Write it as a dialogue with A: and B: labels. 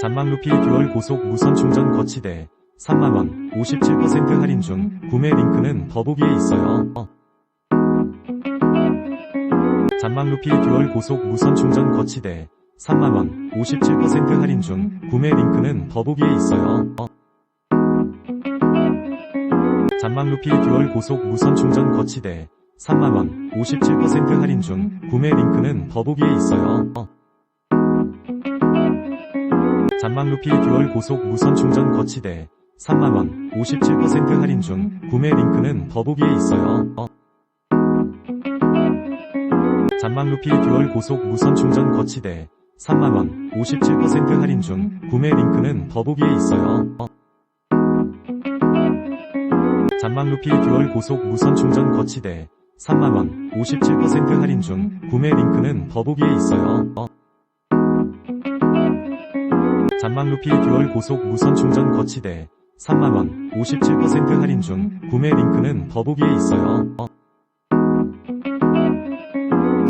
A: 잔망루피 듀얼 고속 무선 충전 거치대 3만원 57% 할인 중 구매 링크는 더보기에 있어요. 잔망루피 듀얼 고속 무선 충전 거치대 3만원 57% 할인 중 구매 링크는 더보기에 있어요. 잔망루피 듀얼 고속 무선 충전 거치대 3만원 57% 할인 중 구매 링크는 더보기에 있어요. 잔망루피 듀얼 고속 무선 충전 거치대 3만원 57% 할인 중 구매 링크는 더보기에 있어요. 잔망루피 듀얼 고속 무선 충전 거치대 3만원 57% 할인 중 구매 링크는 더보기에 있어요. 잔망루피 듀얼 고속 무선 충전 거치대 3만원 57% 할인 중 구매 링크는 더보기에 있어요. 잔망루피 듀얼 고속 무선 충전 거치대 3만원 57% 할인 중 구매 링크는 더보기에 있어요.